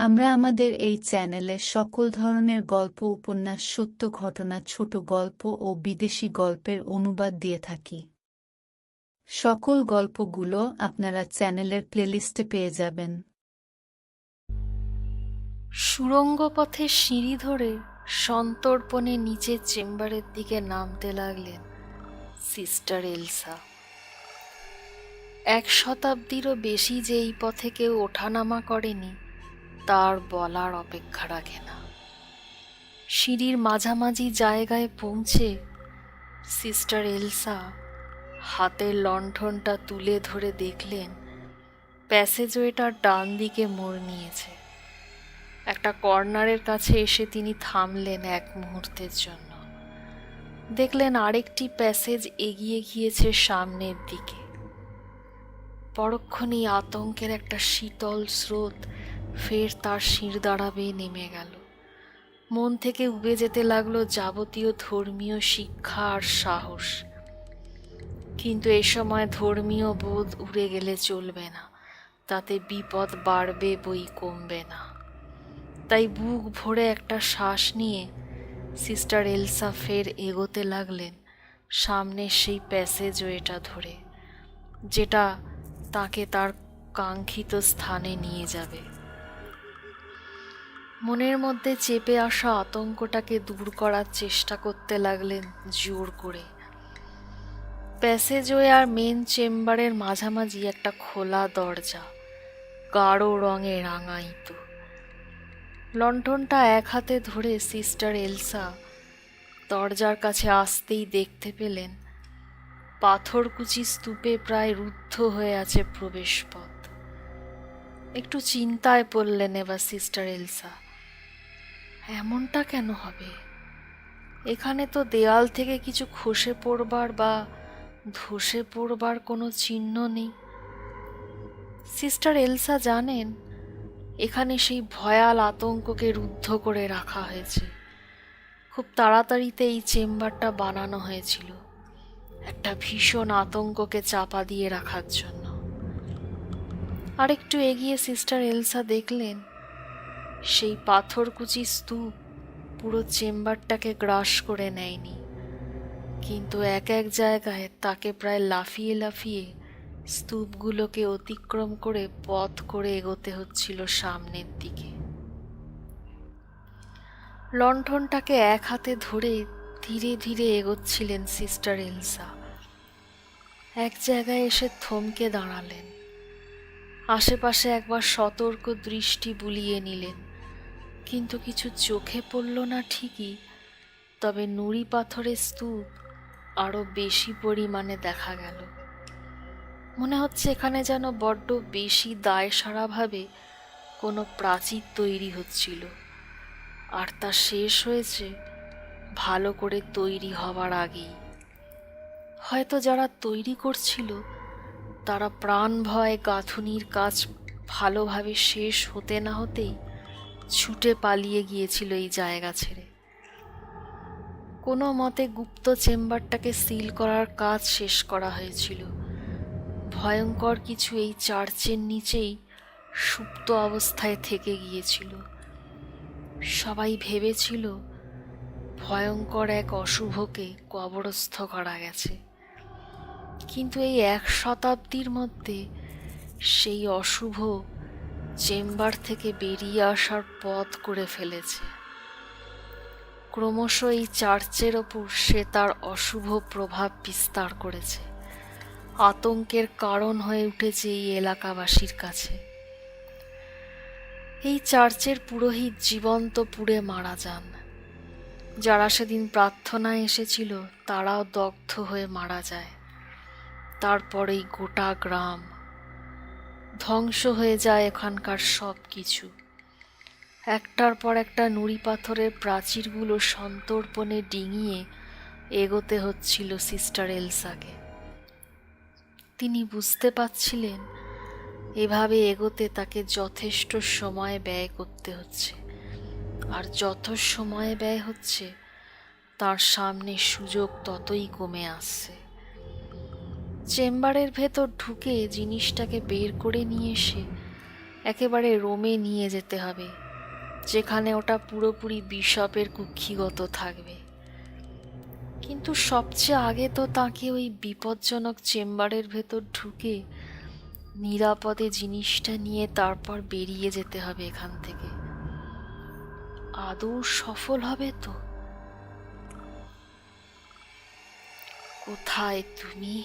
আমরা আমাদের এই চ্যানেলে সকল ধরনের গল্প, উপন্যাস, সত্য ঘটনা, ছোট গল্প ও বিদেশি গল্পের অনুবাদ দিয়ে থাকি। সকল গল্পগুলো আপনারা চ্যানেলের প্লেলিস্টে পেয়ে যাবেন। সুড়ঙ্গ পথে সিঁড়ি ধরে সন্তর্পণে নিচের চেম্বারের দিকে নামতে লাগলেন সিস্টার এলসা। এক শতাব্দীরও বেশি যে এই পথে কেউ ওঠানামা করেনি তার বলার অপেক্ষা রাখে না। সিঁড়ির মাঝামাঝি জায়গায় পৌঁছে সিস্টার এলসা হাতের লণ্ঠনটা তুলে ধরে দেখলেন প্যাসেজওয়েটার ডান দিকে মোড় নিয়েছে। একটা কর্নারের কাছে এসে তিনি থামলেন এক মুহূর্তের জন্য। দেখলেন আরেকটি প্যাসেজ এগিয়ে গিয়েছে সামনের দিকে। পরক্ষণেই আতঙ্কের একটা শীতল স্রোত ফের তার শিরদাঁড়া বেয়ে নেমে গেল। মন থেকে উবে যেতে লাগল যাবতীয় ধর্মীয় শিক্ষা আর সাহস। কিন্তু এ সময় ধর্মীয় বোধ উড়ে গেলে চলবে না। তাতে বিপদ বাড়বে, বই কমবে না। তাই বুক ভরে একটা শ্বাস নিয়ে সিস্টার এলসা ফের এগোতে লাগলেন সামনে সেই প্যাসেজওয়েটা ধরে, যেটা তাকে তার কাঙ্ক্ষিত স্থানে নিয়ে যাবে। মনের মধ্যে চেপে আসা আতঙ্কটাকে দূর করার চেষ্টা করতে লাগলেন জোর করে। প্যাসেজওয়ে আর মেন চেম্বারের মাঝামাঝি একটা খোলা দরজা, গাঢ় রঙে রাঙাইত। লণ্ঠনটা এক হাতে ধরে সিস্টার এলসা দরজার কাছে আসতেই দেখতে পেলেন, পাথরকুচি স্তূপে প্রায় রুদ্ধ হয়ে আছে প্রবেশপথ। একটু চিন্তায় পড়লেন এবার সিস্টার এলসা। এমনটা কেন হবে? এখানে তো দেয়াল থেকে কিছু খসে পড়বার বা ধসে পড়বার কোনো চিহ্ন নেই। সিস্টার এলসা জানেন, এখানে সেই ভয়াল আতঙ্ককে রুদ্ধ করে রাখা হয়েছে। খুব তাড়াতাড়িতে এই চেম্বারটা বানানো হয়েছিল, একটা ভীষণ আতঙ্ককে চাপা দিয়ে রাখার জন্য। আরেকটু এগিয়ে সিস্টার এলসা দেখলেন সেই পাথরকুচি স্তূপ পুরো চেম্বারটাকে গ্রাস করে নেয়নি। কিন্তু এক এক জায়গায় তাকে প্রায় লাফিয়ে লাফিয়ে স্তূপগুলোকে অতিক্রম করে পথ করে এগোতে হচ্ছিল সামনের দিকে। লণ্ঠনটাকে এক হাতে ধরে ধীরে ধীরে এগোচ্ছিলেন সিস্টার এলসা। এক জায়গায় এসে থমকে দাঁড়ালেন। আশেপাশে একবার সতর্ক দৃষ্টি বুলিয়ে নিলেন। কিন্তু কিছু চোখে পড়ল না ঠিকই, তবে নুড়ি পাথরের স্তূপ আরও বেশি পরিমাণে দেখা গেল। মনে হচ্ছে এখানে যেন বড্ড বেশি দায় সারাভাবে কোনো প্রাচীর তৈরি হচ্ছিল, আর তা শেষ হয়েছে ভালো করে তৈরি হওয়ার আগেই। হয়তো যারা তৈরি করছিল, তারা প্রাণ ভয় গাঁথুনির কাজ ভালোভাবে শেষ হতে না হতেই ছুটে পালিয়ে গিয়েছিল এই জায়গা ছেড়ে। কোনো মতে গুপ্ত চেম্বারটাকে সিল করার কাজ শেষ করা হয়েছিল। ভয়ঙ্কর কিছু এই চার্চের নিচেই সুপ্ত অবস্থায় থেকে গিয়েছিল। সবাই ভেবেছিল ভয়ঙ্কর এক অশুভকে কবরস্থ করা গেছে। কিন্তু এই এক শতাব্দীর মধ্যে সেই অশুভ চেম্বার থেকে বেরিয়ে আসার পথ করে ফেলেছে। ক্রমশ এই চার্চের ওপর সে তার অশুভ প্রভাব বিস্তার করেছে। আতঙ্কের কারণ হয়ে উঠেছে এই এলাকাবাসীর কাছে। এই চার্চের পুরোহিত জীবন্ত পুড়ে মারা যান। যারা সেদিন প্রার্থনায় এসেছিল, তারাও দগ্ধ হয়ে মারা যায়। তারপরেই গোটা গ্রাম ধ্বংস হয়ে যায় এখানকার সব কিছু একটার পর একটা নুড়ি পাথরের প্রাচীরগুলো সন্তর্পণে ডিঙিয়ে এগোতে হচ্ছিল সিস্টার এলসাকে। তিনি বুঝতে পারছিলেন, এভাবে এগোতে তাকে যথেষ্ট সময় ব্যয় করতে হচ্ছে। আর যত সময় ব্যয় হচ্ছে, তার সামনে সুযোগ ততই কমে আসছে। চেম্বারের ভেতর ঢুকে জিনিসটাকে বের করে নিয়ে এসে একেবারে রোমে নিয়ে যেতে হবে, যেখানে ওটা পুরোপুরি বিশপের কুক্ষিগত থাকবে। কিন্তু সবচেয়ে আগে তো তাকে ওই বিপজ্জনক চেম্বারের ভেতর ঢুকে নিরাপদে জিনিসটা নিয়ে তারপর বেরিয়ে যেতে হবে এখান থেকে। আদৌ সফল হবে তো? কোথায় তুমি?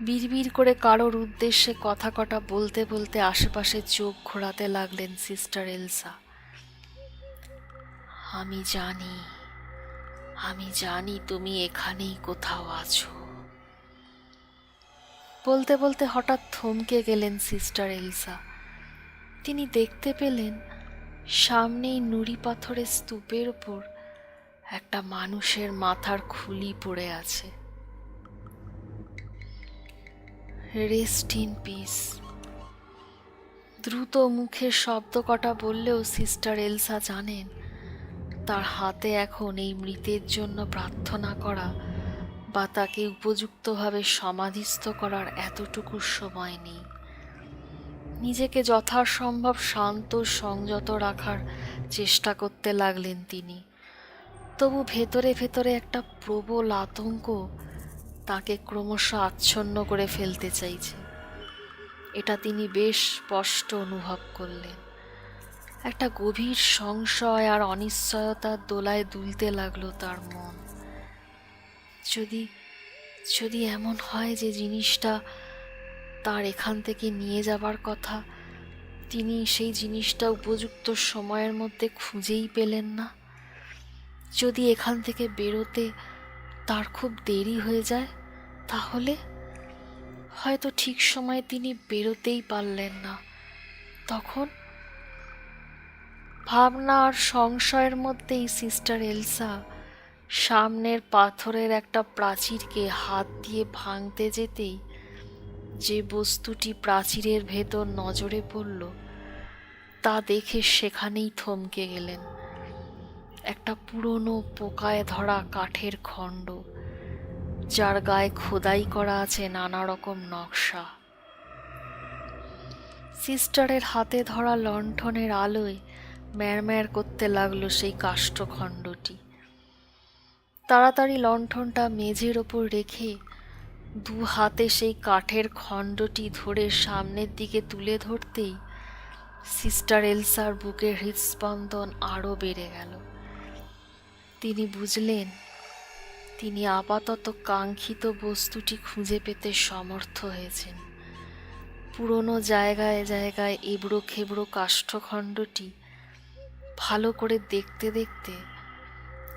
বিড়বিড় করে কারোর উদ্দেশ্যে কথা কটা বলতে বলতে আশেপাশে চোখ ঘোরাতে লাগলেন সিস্টার এলসা। আমি জানি আমি জানি তুমি এখানেই কোথাও আছো। বলতে বলতে হঠাৎ থমকে গেলেন সিস্টার এলসা। তিনি দেখতে পেলেন, সামনেই নুড়ি পাথরের স্তূপের ওপর একটা মানুষের মাথার খুলি পড়ে আছে। রেস্ট ইন পিস দ্রুত মুখে শব্দ কটা বললেও সিস্টার এলসা জানেন, তার হাতে এখন এই মৃতের জন্য প্রার্থনা করা বা তাকে উপযুক্তভাবে সমাধিস্থ করার এতটুকু সময় নেই। নিজেকে যথাসম্ভব শান্ত, সংযত রাখার চেষ্টা করতে লাগলেন তিনি। তবু ভেতরে ভেতরে একটা প্রবল আতঙ্ক তাকে ক্রমশ আচ্ছন্ন করে ফেলতে চাইছে। এটা তিনি বেশ স্পষ্ট অনুভব করলেন। একটা গভীর সংশয় আর অনিশ্চয়তার দোলায় দুলতে লাগল তার মন। যদি যদি এমন হয় যে জিনিসটা তার এখান থেকে নিয়ে যাবার কথা, তিনি সেই জিনিসটা উপযুক্ত সময়ের মধ্যে খুঁজেই পেলেন না। যদি এখান থেকে বেরোতে তার খুব দেরি হয়ে যায় তাহলে? হয়তো ঠিক সময়ে তিনি বেরোতেই পারলেন না। তখন ভাবনা আর সংশয়ের মধ্যেই সিস্টার এলসা সামনের পাথরের একটা প্রাচীরকে হাত দিয়ে ভাঙতে যেতেই যে বস্তুটি প্রাচীরের ভেতর নজরে পড়ল, তা দেখে সেখানেই থমকে গেলেন। একটা পুরনো পোকায় ধরা কাঠের খণ্ড। যার গায়ে খোদাই করা আছে নানা রকম নকশা। সিস্টারের হাতে ধরা লণ্ঠনের আলোয় ম্যারম্যার করতে লাগল সেই কাষ্ঠখণ্ডটি। তাড়াতাড়ি লণ্ঠনটা মেঝের ওপর রেখে দু হাতে সেই কাঠের খণ্ডটি ধরে সামনের দিকে তুলে ধরতেই সিস্টার এলসার বুকের হৃদস্পন্দন আরও বেড়ে গেল। তিনি বুঝলেন তিনি আপাতত কাঙ্ক্ষিত বস্তুটি খুঁজে পেতে সমর্থ হয়েছেন। পুরনো জায়গায় জায়গায় এবড়ো খেবড়ো কাষ্ঠখণ্ডটি ভালো করে দেখতে দেখতে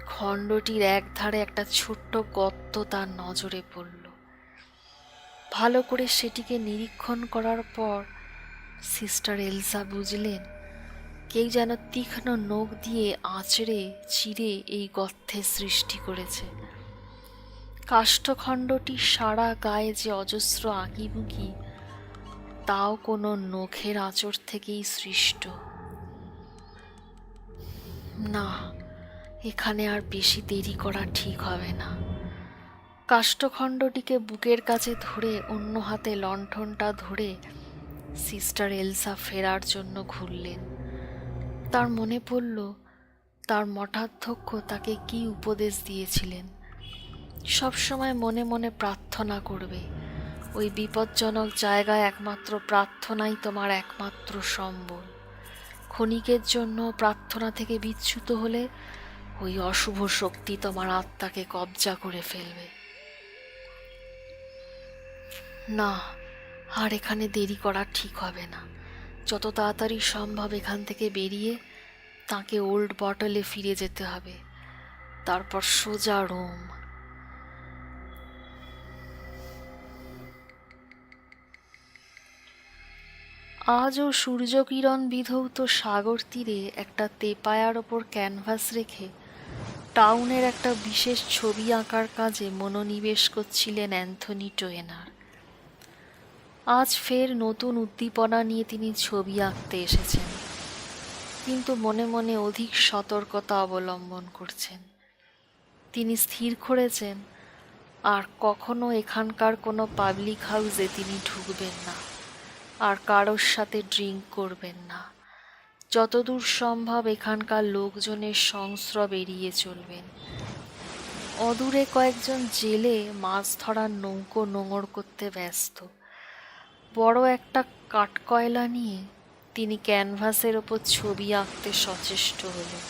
খণ্ডটির এক ধারে একটা ছোট্ট গর্ত তার নজরে পড়ল। ভালো করে সেটিকে নিরীক্ষণ করার পর সিস্টার এলসা বুঝলেন, কেউ যেন তীক্ষ্ণ নখ দিয়ে আঁচড়ে চিরে এই গর্থের সৃষ্টি করেছে। কাষ্ঠখণ্ডটি সারা গায়ে যে অজস্র আঁকিবুকি, তাও কোনো নখের আঁচড় থেকেই সৃষ্ট। না, এখানে আর বেশি দেরি করা ঠিক হবে না। কাষ্ঠখণ্ডটিকে বুকের কাছে ধরে অন্য হাতে লণ্ঠনটা ধরে সিস্টার এলসা ফেরার জন্য ঘুরলেন। তার মনে পড়ল, তার মঠাধ্যক্ষ তাকে কি উপদেশ দিয়েছিলেন। সবসময় মনে মনে প্রার্থনা করবে। ওই বিপজ্জনক জায়গায় একমাত্র প্রার্থনাই তোমার একমাত্র সম্বল। ক্ষণিকের জন্য প্রার্থনা থেকে বিচ্যুত হলে ওই অশুভ শক্তি তোমার আত্মাকে কবজা করে ফেলবে। না, আর এখানে দেরি করা ঠিক হবে না। যত তাড়াতাড়ি সম্ভব এখান থেকে বেরিয়ে তাকে ওল্ড বটলে ফিরে যেতে হবে। তারপর সোজা রোম। আজও সূর্যকিরণ বিধৌত সাগর তীরে একটা তেপায়ার ওপর ক্যানভাস রেখে টাউনের একটা বিশেষ ছবি আঁকার কাজে মনোনিবেশ করছিলেন অ্যান্থনি টোয়েনার আজ ফের নতুন উদ্দীপনা নিয়ে তিনি ছবি আঁকতে এসেছেন, কিন্তু মনে মনে অধিক সতর্কতা অবলম্বন করছেন। তিনি স্থির করেছেন, আর কখনো এখানকার কোনো পাবলিক হাউসে তিনি ঢুকবেন না। আর কারোর সাথে ড্রিঙ্ক করবেন না। যতদূর সম্ভব এখানকার লোকজনের সংস্রব এড়িয়ে চলবেন। অদূরে কয়েকজন জেলে মাছ ধরার নৌকো নোঙর করতে ব্যস্ত। বড় একটা কাঠকয়লা নিয়ে তিনি ক্যানভাসের ওপর ছবি আঁকতে সচেষ্ট হলেন।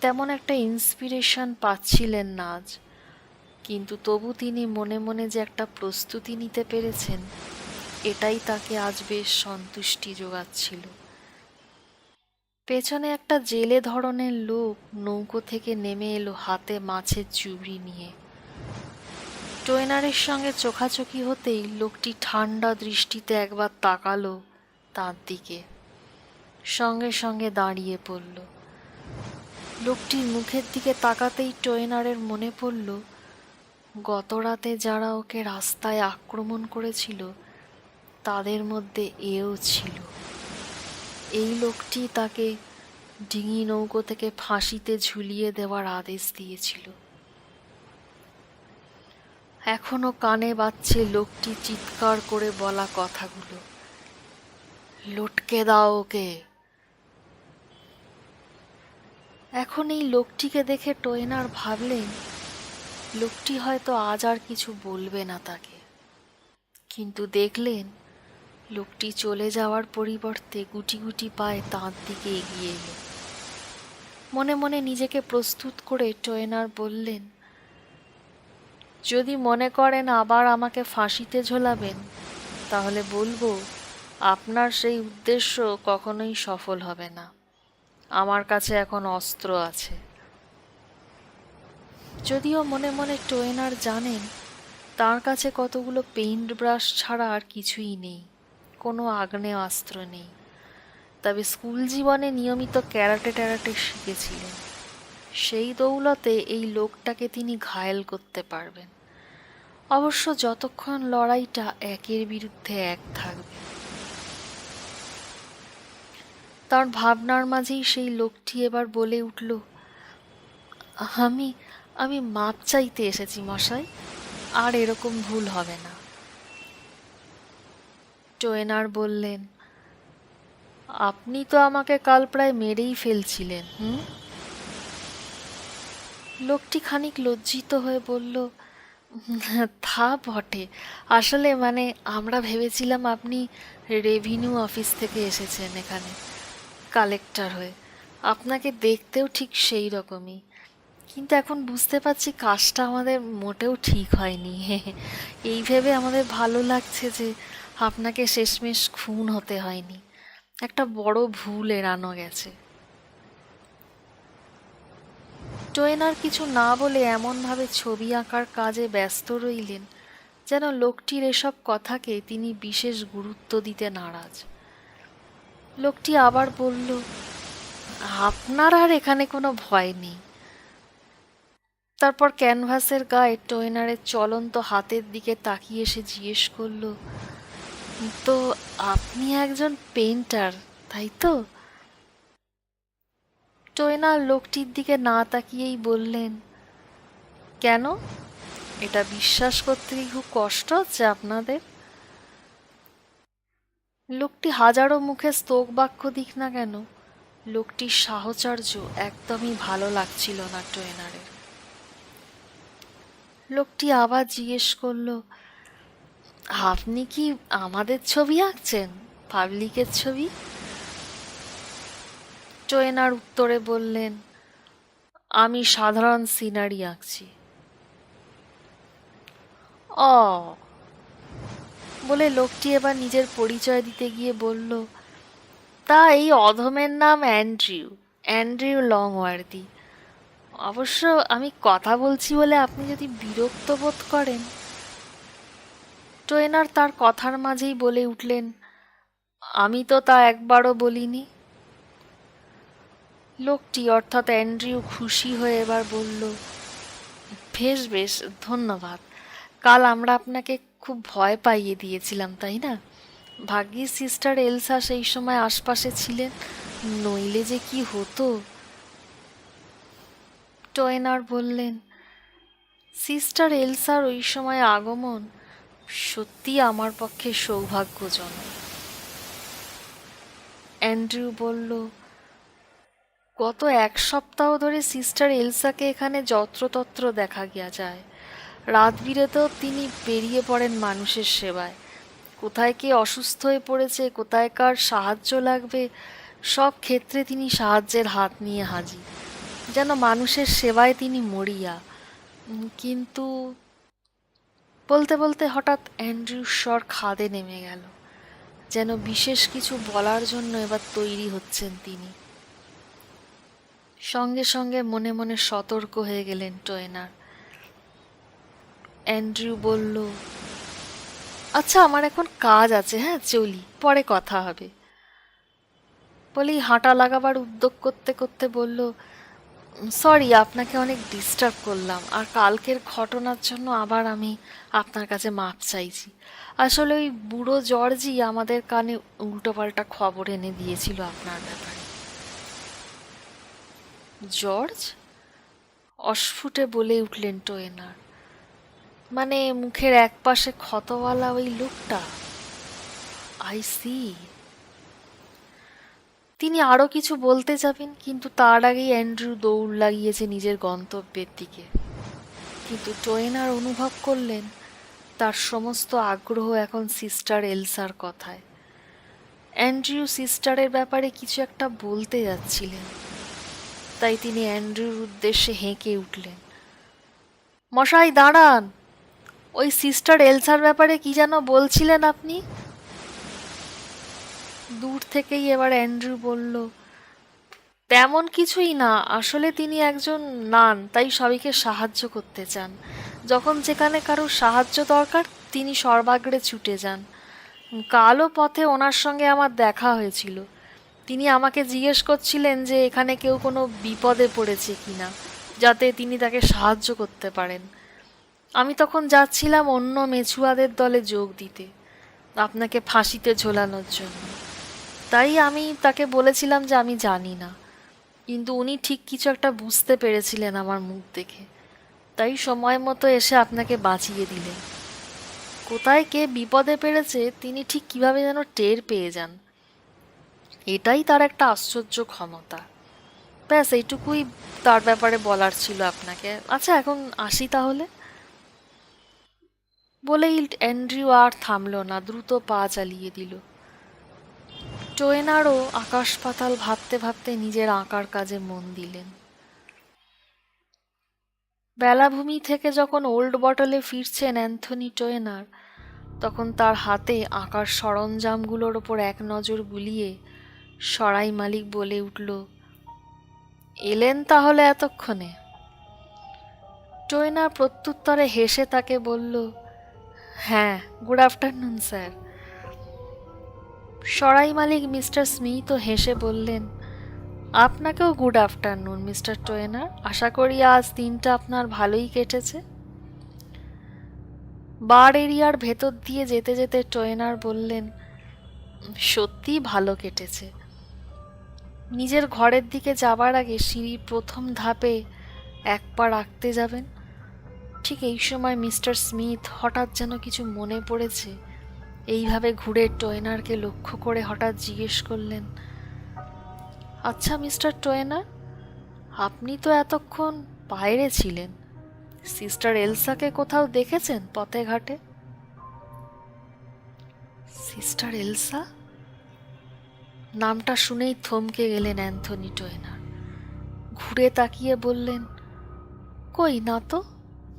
তেমন একটা ইন্সপিরেশন পাচ্ছিলেন না আজ। কিন্তু তবু তিনি মনে মনে যে একটা প্রস্তুতি নিতে পেরেছেন এটাই তাকে আজ বেশ সন্তুষ্টি যোগাচ্ছিল। পেছনে একটা জেলে ধরনের লোক নৌকো থেকে নেমে এলো হাতে মাছের চুবড়ি নিয়ে। টোয়েনারের সঙ্গে চোখাচোখি হতেই লোকটি ঠান্ডা দৃষ্টিতে একবার তাকালো তার দিকে। সঙ্গে সঙ্গে দাঁড়িয়ে পড়ল। লোকটির মুখের দিকে তাকাতেই টোয়েনারের মনে পড়ল গত রাতে যারা ওকে রাস্তায় আক্রমণ করেছিল তাদের মধ্যে এও ছিল। এই লোকটি তাকে ডিঙি নৌকো থেকে ফাঁসিতে ঝুলিয়ে দেওয়ার আদেশ দিয়েছিল। এখনও কানে বাজছে লোকটি চিৎকার করে বলা কথাগুলো। লটকে দাও ওকে। এখন এই লোকটিকে দেখে টোয়েনার ভাবলেন, লোকটি হয়তো আজ আর কিছু বলবে না তাকে। কিন্তু দেখলেন লোকটি চলে যাওয়ার পরিবর্তে গুটি গুটি পায়ে তাঁর দিকে এগিয়ে এলো। মনে মনে নিজেকে প্রস্তুত করে টোয়েনার বললেন, যদি মনে করেন আবার আমাকে ফাঁসিতে ঝোলাবেন, তাহলে বলব আপনার সেই উদ্দেশ্য কখনোই সফল হবে না। আমার কাছে এখন অস্ত্র আছে। যদিও মনে মনে টোয়েনার জানেন, তার কাছে কতগুলো পেইন্ট ব্রাশ ছাড়া আর কিছুই নেই। কোনো আগ্নেয়াস্ত্র নেই। তবে স্কুল জীবনে নিয়মিত ক্যারাটে ট্যারাটে শিখেছিলেন। সেই দৌলতে এই লোকটাকে তিনি ঘায়েল করতে পারবেন। অবশ্য যতক্ষণ লড়াইটা একের বিরুদ্ধে এক থাকবে। তার ভাবনার মাঝেই সেই লোকটি এবার বলে উঠল, আমি আমি মাপ চাইতে এসেছি মশাই, আর এরকম ভুল হবে না। টোয়েনার বললেন, আপনি তো আমাকে কাল প্রায় মেরেই ফেলছিলেন, হুম? লোকটি খানিক লজ্জিত হয়ে বলল, তা বটে। আসলে মানে আমরা ভেবেছিলাম আপনি রেভিনিউ অফিস থেকে এসেছেন এখানে, কালেক্টর হয়ে। আপনাকে দেখতেও ঠিক সেই রকমই। কিন্তু এখন বুঝতে পারছি কাজটা আমাদের মোটেও ঠিক হয়নি। এই ভেবে আমাদের ভালো লাগছে যে আপনাকে শেষমেশ খুন হতে হয়নি। একটা বড় ভুল এড়ানো গেছে। টোয়েনার কিছু না বলে এমনভাবে ছবি আঁকার কাজে ব্যস্ত রইলেন, যেন লোকটির এসব কথাকে তিনি বিশেষ গুরুত্ব দিতে নারাজ। লোকটি আবার বলল, আপনার আর এখানে কোনো ভয় নেই। তারপর ক্যানভাসের গায়ে টোয়েনারের চলন্ত হাতের দিকে তাকিয়ে এসে জিজ্ঞেস করল তো আপনি একজন পেন্টার তাই তো? টোয়েনার লোকটির দিকে না তাকিয়েই বললেন, কেন? এটা বিশ্বাস করতে খুব কষ্ট হচ্ছে আপনাদের? লোকটি হাজারো মুখে স্তোক বাক্য দিক না কেন, লোকটির সাহচর্য একদমই ভালো লাগছিল না টোয়েনারের। লোকটি আবার জিজ্ঞেস করল আপনি কি আমাদের ছবি আঁকছেন? পাবলিকের ছবি? টোয়েনার উত্তরে বললেন, আমি সাধারণ সিনারি আঁকছি। অ বলে লোকটি এবার নিজের পরিচয় দিতে গিয়ে বলল, তা এই অধমের নাম অ্যান্ড্রিউ অ্যান্ড্রিউ লংওয়ার্দি। অবশ্য আমি কথা বলছি বলে আপনি যদি বিরক্ত বোধ করেন। টোয়েনার তার কথার মাঝেই বলে উঠলেন, আমি তো তা একবারও বলিনি। লোকটি অর্থাৎ অ্যান্ড্রিউ খুশি হয়ে এবার বলল, বেশ বেশ, ধন্যবাদ। কাল আমরা আপনাকে খুব ভয় পাইয়ে দিয়েছিলাম, তাই না? ভাগ্যিস সিস্টার এলসা সেই সময় আশপাশে ছিলেন, নইলে যে কি হতো? টোয়েনার বললেন, সিস্টার এলসার ওই সময় আগমন সত্যি আমার পক্ষে সৌভাগ্যজনক। অ্যান্ড্রিউ বলল, গত এক সপ্তাহ ধরে সিস্টার এলসাকে এখানে যত্রতত্র দেখা গিয়া যায়। রাত বিরেতেও তিনি বেরিয়ে পড়েন মানুষের সেবায়। কোথায় কে অসুস্থ হয়ে পড়েছে, কোথায় কার সাহায্য লাগবে, সব ক্ষেত্রে তিনি সাহায্যের হাত নিয়ে হাজির। যেন মানুষের সেবায় তিনি মরিয়া। কিন্তু বলতে বলতে হঠাৎ অ্যান্ড্রিউর স্বর খাদে নেমে গেল। যেন বিশেষ কিছু বলার জন্য এবার তৈরি হচ্ছেন তিনি। সঙ্গে সঙ্গে মনে মনে সতর্ক হয়ে গেলেন টোয়েনার অ্যান্ড্রিউ বলল আচ্ছা আমার এখন কাজ আছে হ্যাঁ চলি, পরে কথা হবে। বলেই হাঁটা লাগাবার উদ্যোগ করতে করতে বলল সরি আপনাকে অনেক ডিস্টার্ব করলাম। আর কালকের ঘটনার জন্য আবার আমি আপনার কাছে মাপ চাইছি। আসলে ওই বুড়ো জর্জি আমাদের কানে উল্টোপাল্টা খবর এনে দিয়েছিল আপনার ব্যাপারে। জর্জ? অস্ফুটে বলে উঠলেন টোয়েনার। মানে মুখের একপাশে ক্ষতওয়ালা ওই লোকটা? আই সি তিনি আরও কিছু বলতে যাবেন, কিন্তু তার আগেই অ্যান্ড্রু দৌড় লাগিয়েছে নিজের গন্তব্যের দিকে। কিন্তু টোয়েনার অনুভব করলেন, তার সমস্ত আগ্রহ এখন সিস্টার এলসার কথায়। অ্যান্ড্রিউ সিস্টারের ব্যাপারে কিছু একটা বলতে যাচ্ছিলেন। তাই তিনি অ্যান্ড্রুর উদ্দেশ্যে হেঁকে উঠলেন। মশাই, দাঁড়ান! ওই সিস্টার এলসার ব্যাপারে কি যেন বলছিলেন আপনি? দূর থেকেই এবার অ্যান্ড্রু বলল, তেমন কিছুই না, আসলে তিনি একজন নান, তাই সবাইকে সাহায্য করতে চান। যখন যেখানে কারোর সাহায্য দরকার, তিনি সর্বাগ্রে ছুটে যান। কালো পথে ওনার সঙ্গে আমার দেখা হয়েছিল। তিনি আমাকে জিজ্ঞেস করছিলেন যে এখানে কেউ কোনো বিপদে পড়েছে কিনা, যাতে তিনি তাকে সাহায্য করতে পারেন। আমি তখন যাচ্ছিলাম অন্য মেছুয়াদের দলে যোগ দিতে, আপনাকে ফাঁসিতে ঝোলানোর জন্য। তাই আমি তাকে বলেছিলাম যে আমি জানি না। কিন্তু উনি ঠিক কিছু একটা বুঝতে পেরেছিলেন আমার মুখ দেখে। তাই সময় মতো এসে আপনাকে বাঁচিয়ে দিলেন। কোথায় কে বিপদে পেরেছে, তিনি ঠিক কীভাবে যেন টের পেয়ে যান। এটাই তার একটা আশ্চর্য ক্ষমতা। ব্যাস, এইটুকুই তার ব্যাপারে বলার ছিল আপনাকে। আচ্ছা এখন আসি তাহলে। বলেই অ্যান্ড্রিউ আর থামলো না, দ্রুত পা চালিয়ে দিল। টোয়েনারও আকাশ পাতাল ভাবতে ভাবতে নিজের আঁকার কাজে মন দিলেন। বেলাভূমি থেকে যখন ওল্ড বটলে ফিরছেন অ্যান্থনি টোয়েনার তখন তার হাতে আঁকার সরঞ্জামগুলোর ওপর এক নজর বুলিয়ে সরাই মালিক বলে উঠল, এলেন তাহলে এতক্ষণে? টোয়েনার প্রত্যুত্তরে হেসে তাকে বলল হ্যাঁ গুড আফটারনুন, স্যার। সরাই মালিক মিস্টার স্মিথও হেসে বললেন, আপনাকেও গুড আফটারনুন, মিস্টার টোয়েনার আশা করি আজ দিনটা আপনার ভালোই কেটেছে। বার এরিয়ার ভেতর দিয়ে যেতে যেতে টোয়েনার বললেন, সত্যি ভালো কেটেছে। নিজের ঘরের দিকে যাবার আগে সিঁড়ির প্রথম ধাপে এক পা রাখতে যাবেন। ঠিক এই সময় মিস্টার স্মিথ হঠাৎ যেন কিছু মনে পড়েছে। এইভাবে ঘুরে টোয়েনারকে লক্ষ্য করে হঠাৎ জিজ্ঞেস করলেন আচ্ছা মিস্টার টোয়েনার আপনি তো এতক্ষণ বাইরে ছিলেন। সিস্টার এলসাকে কোথাও দেখেছেন পথে ঘাটে? Sister Elsa? নামটা শুনেই থমকে গেলেন অ্যান্থনি টোয়েনার ঘুরে তাকিয়ে বললেন, কই না তো,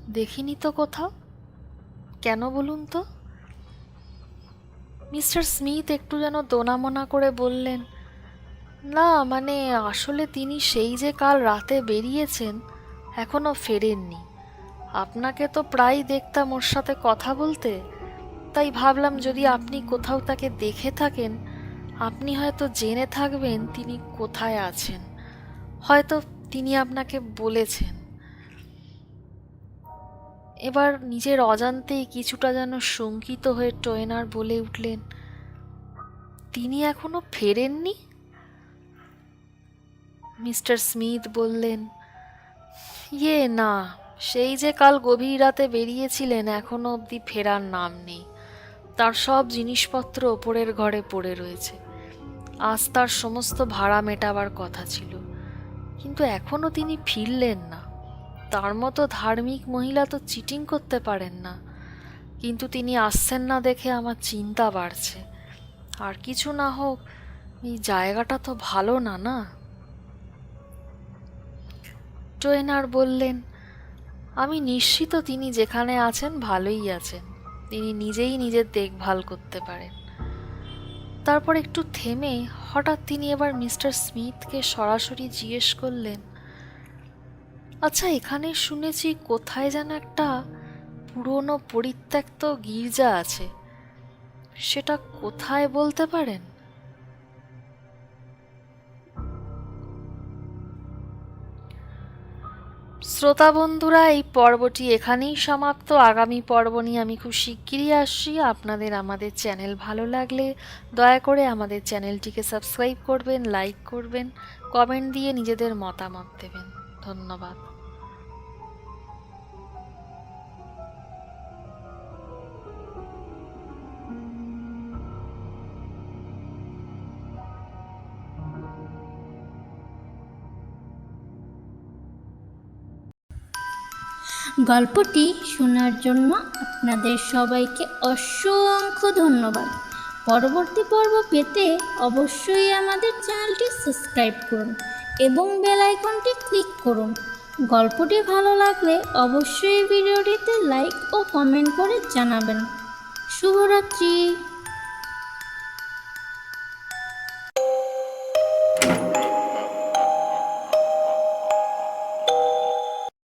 দেখিনি তো কোথাও। কেন বলুন তো? মিস্টার স্মিথ একটু যেন দোনামোনা করে বললেন, না মানে আসলে তিনি সেই যে কাল রাতে বেরিয়েছেন, এখনও ফেরেননি। আপনাকে তো প্রায় দেখতাম ওর সাথে কথা বলতে, তাই ভাবলাম যদি আপনি কোথাও তাকে দেখে থাকেন, আপনি হয়তো জেনে থাকবেন তিনি কোথায় আছেন। হয়তো তিনি আপনাকে বলেছেন। এবার নিজের অজান্তেই কিছুটা যেন শঙ্কিত হয়ে টোয়েনার বলে উঠলেন, তিনি এখনও ফেরেননি? মিস্টার স্মিথ বললেন ইয়ে না, সেই যে কাল গভীর রাতে বেরিয়েছিলেন এখনও অবধি ফেরার নাম নেই। তার সব জিনিসপত্র ওপরের ঘরে পড়ে রয়েছে। আজ তার সমস্ত ভাড়া মেটাবার কথা ছিল। কিন্তু এখনও তিনি ফিরলেন না। তার মতো ধার্মিক মহিলা তো চিটিং করতে পারেন না। কিন্তু তিনি আসছেন না দেখে আমার চিন্তা বাড়ছে। আর কিছু না হোক, এই জায়গাটা তো ভালো না না? টোয়েনার বললেন, আমি নিশ্চিত তিনি যেখানে আছেন, ভালোই আছেন। তিনি নিজেই নিজের দেখভাল করতে পারেন। তারপর একটু থেমে হঠাৎ তিনি এবার মিস্টার স্মিথকে সরাসরি জিজ্ঞেস করলেন আচ্ছা এখানে শুনেছি কোথায় যেন একটা পুরনো পরিত্যক্ত গির্জা আছে। সেটা কোথায় বলতে পারেন? শ্রোতা বন্ধুরা, এই পর্বটি এখানেই সমাপ্ত। আগামী পর্ব নিয়ে আমি খুব শিগগিরই আসছি। আপনাদের আমাদের চ্যানেল ভালো লাগলে দয়া করে আমাদের চ্যানেলটিকে সাবস্ক্রাইব করবেন, লাইক করবেন, কমেন্ট দিয়ে নিজেদের মতামত দেবেন। ধন্যবাদ। গল্পটি শোনার জন্য আপনাদের সবাইকে অসংখ্য ধন্যবাদ। পরবর্তী পর্ব পেতে অবশ্যই আমাদের চ্যানেলটি সাবস্ক্রাইব করুন। এবং বেল আইকনটি ক্লিক করুন। গল্পটি ভালো লাগলে অবশ্যই ভিডিওটিতে লাইক ও কমেন্ট করে জানাবেন। শুভরাত্রি।